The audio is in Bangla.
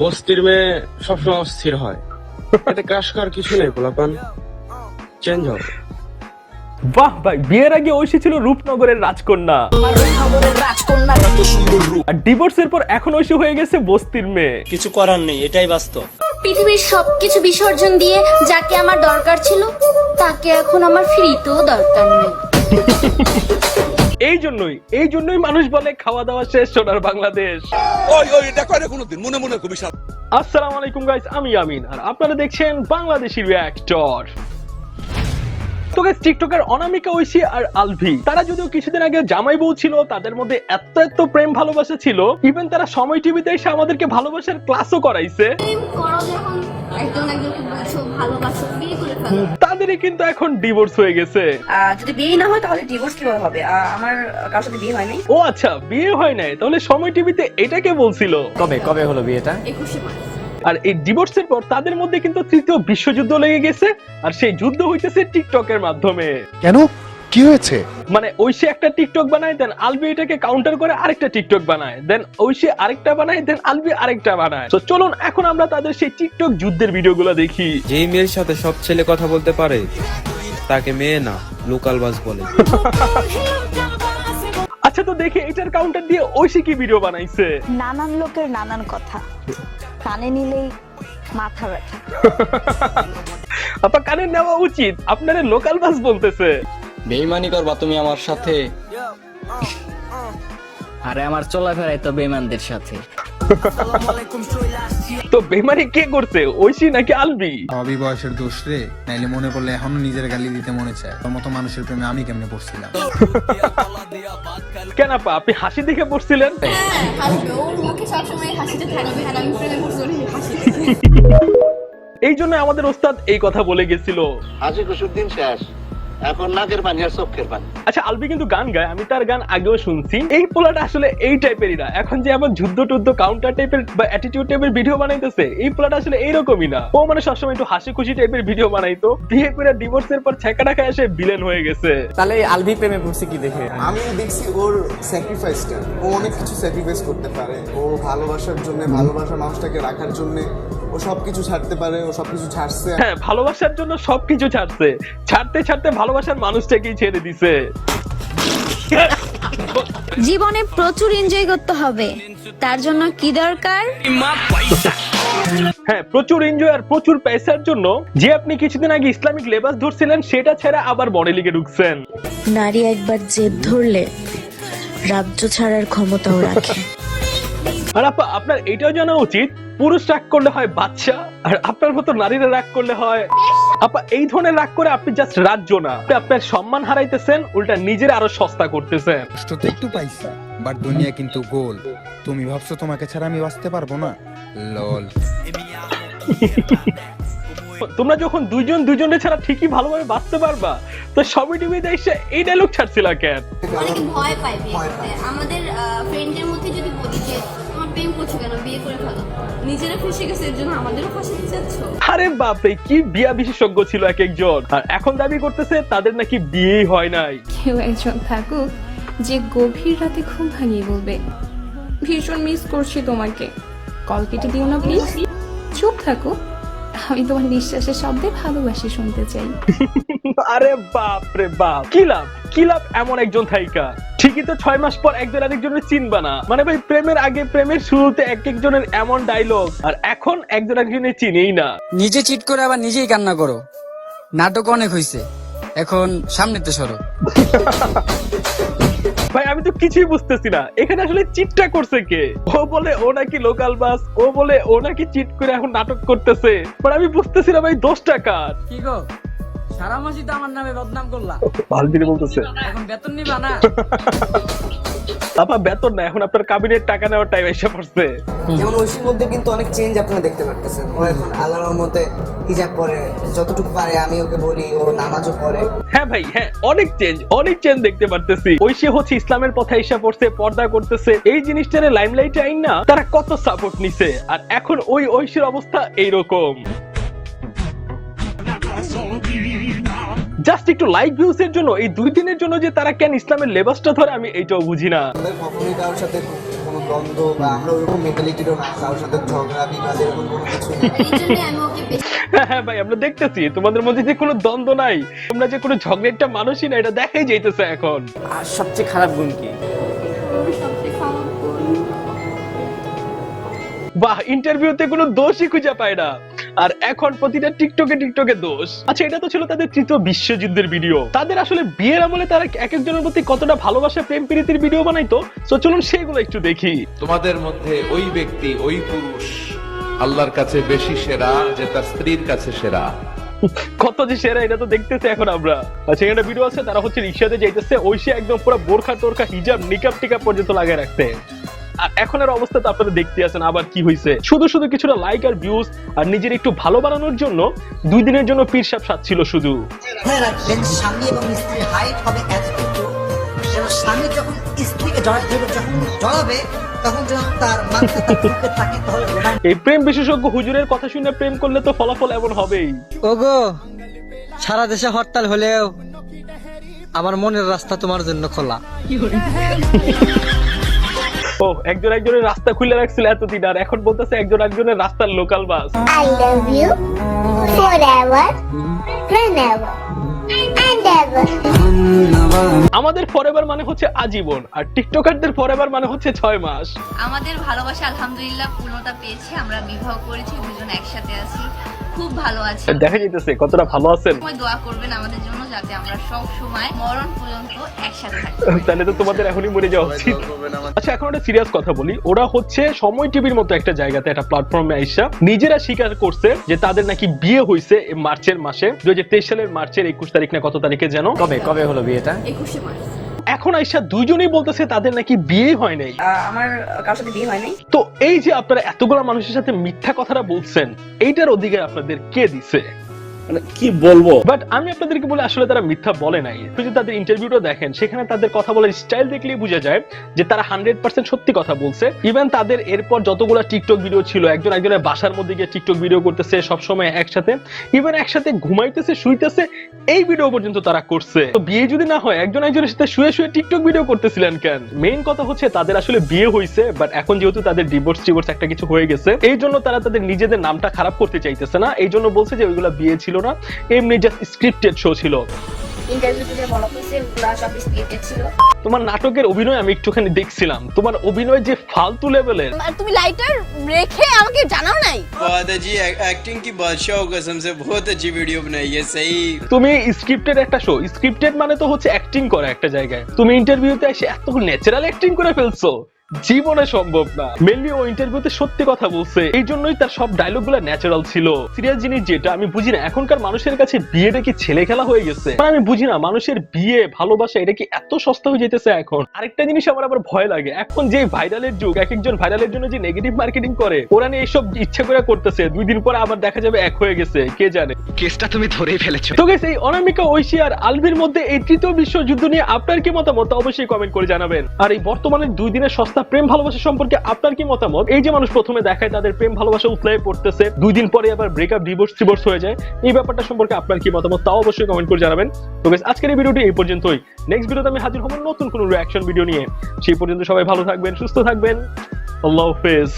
বস্তির মেয়ে সবসময় অস্থির হয়। এতে ক্রাশ করার কিছু নেই পোলাপান। চেঞ্জ হবে। বাহ ভাই বিয়ের আগে ঐশী ছিল রূপনগরের রাজকন্যা। আর ডিভোর্সের পর এখন ঐশী হয়ে গেছে বস্তির মেয়ে। কিছু করার নেই এটাই বাস্তব। পৃথিবীর সবকিছু বিসর্জন দিয়ে যাকে আমার দরকার ছিল তাকে এখন আমার ফ্রিতেও দরকার নেই। এই জন্যই এই জন্যই মানুষ বলে খাওয়া দাওয়া শেষ সোনার বাংলাদেশ। ওই ওই এটা করে কোনোদিন? মনে মনে খুবই সাব আসসালামু আলাইকুম গাইস আমি আমিন আর আপনারা দেখছেন বাংলাদেশি রিঅ্যাক্টর তো গাইস টিকটকের অনামিকা ঐশী আর আলভি তারা যদিও কিছুদিন আগে জামাই বউ ছিল তাদের মধ্যে এত এত প্রেম ভালোবাসা ছিল ইভেন তারা সময় টিভিতে এসে আমাদেরকে ভালোবাসার ক্লাসও করাইছে। প্রেম করো যখন। একজন একজনকে বুঝো ভালোবাসো বিয়ে করে ফেলো। তাদেরই কিন্তু এখন ডিভোর্স হয়ে গেছে। যদি বিয়ে না হয় তাহলে ডিভোর্স কীভাবে হবে? আমার কারোর সাথে বিয়ে হয়নি ও আচ্ছা বিয়ে হয় নাই। তাহলে সময় টিভিতে এটাকে বলছিল? কবে কবে হলো বিয়েটা? একুশে মাস আর এই ডিভোর্সের পর তাদের মধ্যে কিন্তু তৃতীয় বিশ্বযুদ্ধ লেগে গেছে আর সেই যুদ্ধ হইতেছে টিকটকের মাধ্যমে। কেন? কি হয়েছে? মানে ঐশী একটা টিকটক বানায় দেন আলবি এটাকে কাউন্টার করে আরেকটা টিকটক বানায় দেন ঐশী আরেকটা বানায় দেন আলবি আরেকটা বানায়। তো চলুন এখন আমরা তাদের সেই টিকটক যুদ্ধের ভিডিওগুলো দেখি। যেই মেয়ের সাথে সব ছেলে কথা বলতে পারে তাকে মেয়ে না লোকাল বাস বলে। আচ্ছা তো দেখি এটার কাউন্টার দিয়ে ঐশী কি ভিডিও বানাইছে। নানান লোকের নানান কথা। কানে নিলেই মাথা ব্যথা। আপা কানে নেওয়া উচিত। আপনারা লোকাল বাস বলতেছে। বেইমানি করবা তুমি আমার সাথে। আরে আমার চলাফেরাই তো বেইমানদের সাথে। তো বেমারি কে করছে? ঐশী নাকি আলবি? সবই বয়সের দোষ রে। নাইলে মনে পড়লে এখনও নিজের গালি দিতে মনে চায়। তোর মতো মানুষের প্রেমে আমি কেমনে পড়ছিলাম? কেন আপা আপনি হাসি দেখে পড়ছিলেন? হাসবে ওর মুখে সবসময় হাসিতে থাকবে। আর আমি প্রেমে পড়ছি ওর হাসি এই জন্য আমাদের ওস্তাদ এই কথা বলে গেছিল। হাসি খুশুর দিন শেষ। এখন নাকের পানি আর চোখের পানি আচ্ছা আলবি কিন্তু গান গায় আমি তার গান আগেও শুনছি। এই পোলাটা আসলে এই টাইপেরই না। এখন যে আমার যুদ্ধ টুদ্ধ কাউন্টার টাইপের বা অ্যাটিটিউড টাইপের ভিডিও বানাইতেছে এই পোলাটা আসলে এইরকমই না। ও মানে সবসময় একটু হাসি খুশি টাইপের ভিডিও বানাইতো। বিয়ে করে ডিভোর্সের পর ছেঁকা টাকা এসে বিলেন হয়ে গেছে। তাহলে আলভি প্রেমে পড়ছে কি দেখে? আমি দেখছি ওর স্যাক্রিফাইসটা ও অনেক কিছু স্যাক্রিফাইস করতে পারে। ও ভালোবাসার জন্য ভালোবাসার মানুষটাকে রাখার জন্য ও সবকিছু ছাড়তে পারে ও সবকিছু ছাড়ছে। হ্যাঁ ভালোবাসার জন্য সবকিছু ছাড়ছে। ছাড়তে ছাড়তে ভালোবাসার মানুষটাকেই ছেড়ে দিছে। জীবনে প্রচুর এনজয় করতে হবে। তার জন্য কি দরকার? হ্যাঁ প্রচুর এনজয় আর প্রচুর পয়সার জন্য যে আপনি কিছুদিন আগে ইসলামিক লেবাস ধরছিলেন সেটা ছাড়া আবার মডেলিংয়ে ঢুকছেন। নারী একবার জেদ ধরলে রাজ্য ছাড়ার ক্ষমতাও রাখে। আর আপা আপনার এটাও জানা উচিত পুরুষ রাগ করলে হয় বাচ্চা আর আপনার মতো নারীরা রাগ করলে হয় আপা এই ধরনের রাগ করে আপনি জাস্ট রাজ্য না। আপনি আপনার সম্মান হারাইতেছেন উল্টা নিজের আরও সস্তা করতেছেন। কষ্ট তো একটু পাইছি বাট দুনিয়া কিন্তু গোল। তুমি ভাবছ তোমাকে ছাড়া আমি বাঁচতে পারব না? লল। তোমরা যখন দুইজন দুইজনের ছাড়া ঠিকই ভালোভাবে বাঁচতে পারবা তো সবই টিভিতে এসে এই ডায়লগ ছাড়ছিল কেন? অনেকে ভয় বিয়ে করতে আমাদের ফ্রেন্ডের মধ্যে প্রেম করছ কেন? বিয়ে করে ফেলো। নিজেরা ফেসে গেছে এর জন্য আমাদেরও ফাঁসিতে চাচ্ছ? আরে বাপরে কি বিয়া বিশেষজ্ঞ ছিল এক একজন আর এখন দাবি করতেছে তাদের নাকি বিয়েই হয় নাই। কেউ একজন থাকুক যে গভীর রাতে ঘুম ভাঙিয়ে বলবে ভীষণ মিস করছি তোমাকে। কল কেটে দিও না প্লিজ চুপ থাকো। আমি তোমার নিঃশ্বাসের শব্দে ভালোবাসি শুনতে চাই। আরে বাপ রে বাপ কি লাভ? কি লাভ এমন একজন থাইকা? ঠিকই তো ছয় মাস পর একজন আরেকজনের চিনবা না। মানে ভাই প্রেমের আগে প্রেমের শুরুতে এক একজনের এমন ডায়লগ আর এখন একজন একজনের চিনেই না। নিজে চিট করে আবার নিজেই কান্না করো। নাটক অনেক হইছে। এখন সামনেতে সরো। ভাই আমি তো কিছুই বুঝতেছি না। এখানে আসলে চিটটা করছে কে? ও বলে ও নাকি লোকাল বাস ও বলে ও নাকি চিট করে এখন নাটক করতেছে। বাট আমি বুঝতেছি না ভাই দোষ টাকার কি গো? সারা মাসি তো আমার নামে বদনাম করলা। ভালো বলতেছে। এখন বেতন নিবা না? আপা বেতন না এখন আপনার কাবিনের টাকা নেওয়ার টাইম এসে পড়ছে। যেমন ঐশীর মধ্যে কিন্তু অনেক চেঞ্জ আপনারা দেখতে পারতেছেন। ও এখন আল্লাহর রহমতে হিজাব পরে যতটুকু পারে আমি ওকে বলি ও নামাজও পড়ে। হ্যাঁ ভাই হ্যাঁ অনেক চেঞ্জ অনেক চেঞ্জ দেখতে পারতেছি। সে হচ্ছে ইসলামের পথে এসে পড়ছে পর্দা করতেছে। এই জিনিসটারে লাইমলাইটে আইন না তারা কত সাপোর্ট নিছে। আর এখন ওই ঐশীর অবস্থা এইরকম। জাস্ট একটু লাইক ভিউজ এর জন্য এই দুই দিনের জন্য যে তারা কেন ইসলামের লেবাসটা ধরে আমি এইটাও বুঝি না। কখনোই কারোর সাথে কোনো দ্বন্দ্ব বা আমরা ওরকম মেন্টালিটিরও না কারোর সাথে ঝগড়া বিবাদ এরকম কোনো কিছু নেই এই জন্য আমি ওকে বেশি হ্যাঁ হ্যাঁ ভাই আমরা দেখতেছি তোমাদের মধ্যে যে কোনো দ্বন্দ্ব নাই তোমরা যে কোনো ঝগড়াটা মানুষই না এটা দেখাই যাইতেছে এখন। আর সবচেয়ে খারাপ গুণ কি? সবচেয়ে খারাপ করি বাহ ইন্টারভিউতে কোনো দোষই খুঁজে পায় না। আর এখন প্রতিটা টিকটকে টিকটকে দোষ। আচ্ছা এটা তো ছিল তাদের তৃতীয় বিশ্বযুদ্ধের ভিডিও তাদের আসলে বিয়ের আমলে তারা এক একজনের প্রতি কতটা ভালোবাসা প্রেম প্রীতির ভিডিও বানাইতো? তো চলুন সেগুলো একটু দেখি। তোমাদের মধ্যে ওই ব্যক্তি ওই পুরুষ আল্লাহর কাছে বেশি সেরা যে তার স্ত্রীর কাছে সেরা? কত যে সেরা এটা তো দেখতেছে এখন আমরা। আচ্ছা এখানে ভিডিও আছে তারা হচ্ছে রিক্সাতে যাইতেছে ঐশী একদম পুরো বোরখা টোরখা হিজাব নিকাব টিকাব পর্যন্ত লাগিয়ে রাখতে। আর এখনের অবস্থা তো আপনারা দেখতে আছেন আবার কি হয়েছে শুধু শুধু কিছুটা লাইক আর ভিউজ আর নিজের একটু ভালো বানানোর জন্য দুই দিনের জন্য পীর সাপ শুধু। স্বামী এবং স্ত্রীর হাইট হবে এতটুকু স্বামী যখন স্ত্রীকে জড়াই ধরবে যখন জড়াবে তখন যেন তার মাথা তার বুকে থাকে তাহলে romantic এই প্রেম বিশেষজ্ঞ হুজুরের কথা শুনে প্রেম করলে তো ফলাফল এমন হবেই। ওগো সারা দেশে হরতাল হলেও আমার মনের রাস্তা তোমার জন্য খোলা। ও একজন একজনের রাস্তা খুলে রাখছিল এতদিন আর এখন বলতেছে একজন একজনের রাস্তার local bus. I love you forever, whenever, and ever. আমাদের ফরেভার মানে হচ্ছে আজীবন আর টিকটকারদের ফরেভার মানে হচ্ছে ছয় মাস। আমাদের ভালোবাসা আলহামদুলিল্লাহ পূর্ণতা পেয়েছে আমরা বিবাহ করেছি দুজন একসাথে আছি। খুব ভালো আছি। দেখা যাইতেছে কতটা ভালো আছেন? সময় দোয়া করবেন আমাদের জন্য যাতে আমরা সব সময় মরণ পর্যন্ত একসাথে থাকি তাহলে তো তোমাদের এখনই মরে যাওয়া উচিত। আচ্ছা এখন একটা সিরিয়াস কথা বলি। ওরা হচ্ছে সময় টিভির মতো একটা জায়গাতে একটা প্ল্যাটফর্মে আইসা নিজেরা স্বীকার করছে যে তাদের নাকি বিয়ে হয়েছে মার্চের মাসে। দুই হাজার তেইশ সালের মার্চের একুশ তারিখ না কত তারিখে যেন? কবে? কবে হলো বিয়েটা? একুশে মার্চ। এখন আইসা দুইজনেই বলতেছে তাদের নাকি বিয়ে হয় নাই। আমার কারোর সাথে বিয়ে হয় নাই। তো এই যে আপনারা এতগুলো মানুষের সাথে মিথ্যা কথাটা বলছেন এইটার অধিকার আপনাদের কে দিছে? মানে কি বলব? বাট আমি আপনাদেরকে বলে, আসলে তারা মিথ্যা বলে নাই। যদি তাদের ইন্টারভিউটা দেখেন, সেখানে তাদের কথা বলার স্টাইল দেখলেই বোঝা যায় যে তারা হান্ড্রেড পার্সেন্ট সত্যি কথা বলছে। ইভেন তাদের এরপর যতগুলো টিকটক ভিডিও ছিল, একজন একজনের বাসার মধ্যে গিয়ে টিকটক ভিডিও করতেছে, সবসময় একসাথে। ইভেন একসাথে ঘুমাইতেছে, শুইতেছে, এই ভিডিও পর্যন্ত তারা করছে। তো বিয়ে যদি না হয়, একজন একজনের সাথে শুয়ে শুয়ে টিকটক ভিডিও করতেছিলেন কেন? মেইন কথা হচ্ছে, তাদের আসলে বিয়ে হয়েছে বাট এখন যেহেতু তাদের ডিভোর্স টিভোর্স একটা কিছু হয়ে গেছে, এই জন্য তারা তাদের নিজেদের নামটা খারাপ করতে চাইতেছে না। এই জন্য বলছে যে ওইগুলো বিয়ে ছিল না এমনি জাস্ট স্ক্রিপ্টেড শো ছিল ইন্টারভিউতে যে বলা হয়েছে ওগুলো সব স্ক্রিপ্টেড ছিল তোমার নাটকের অভিনয় আমি একটুখানি দেখছিলাম তোমার অভিনয় যে ফালতু লেভেলের আর তুমি লাইটার রেখে আমাকে জানাও নাই बहुत अच्छी एक्टिंग की बादशाह कसम से बहुत अच्छी वीडियो बनाई है सही তুমি স্ক্রিপ্টেড একটা শো স্ক্রিপ্টেড মানে তো হচ্ছে অ্যাক্টিং করা একটা জায়গায় তুমি ইন্টারভিউতে এসে এত ন্যাচারাল অ্যাক্টিং করে ফেলছো জীবনে সম্ভব না। মেনলি ও ইন্টারভিউতে সত্যি কথা বলছে। এই জন্যই তার সব ডায়লগগুলো ন্যাচারাল ছিল। সিরিয়াস জিনিস যেটা আমি বুঝি না এখনকার মানুষের কাছে বিয়েটা কি ছেলে খেলা হয়ে গেছে? মানে আমি বুঝি না মানুষের বিয়ে ভালোবাসা এটা কি এত সস্তা হয়ে যেতেছে এখন? আরেকটা জিনিস আমার আবার ভয় লাগে। এখন যে ভাইরালের যুগ এক একজন ভাইরালের জন্য যে নেগেটিভ মার্কেটিং করে ওরা নিয়ে এইসব ইচ্ছা করে করতেছে। দুই দিন পরে আবার দেখা যাবে এক হয়ে গেছে কে জানে? কেসটা তুমি ধরেই ফেলেছো। তো গেছে এই অনামিকা ঐশী আর আলভির মধ্যে এই তৃতীয় বিশ্বযুদ্ধ নিয়ে আপনার কি মতামত? অবশ্যই কমেন্ট করে জানাবেন। আর এই বর্তমানে দুই দিনের সস্তা প্রেম ভালোবাসা সম্পর্কে আপনার কি মতামত? এই যে মানুষ প্রথমে দেখায় তাদের প্রেম ভালোবাসা উতলায় পড়তেছে, দুই দিন পরে আবার ব্রেকআপ ডিভোর্স ডিভোর্স হয়ে যায়। এই ব্যাপারটা সম্পর্কে আপনার কি মতামত তাও অবশ্যই কমেন্ট করে জানাবেন। তো বেশ আজকের এই ভিডিওটি এই পর্যন্তই। নেক্সট ভিডিওতে আমি হাজির হব নতুন কোনো রিয়াকশন ভিডিও নিয়ে। সেই পর্যন্ত সবাই ভালো থাকবেন, সুস্থ থাকবেন। আল্লাহ হাফেজ।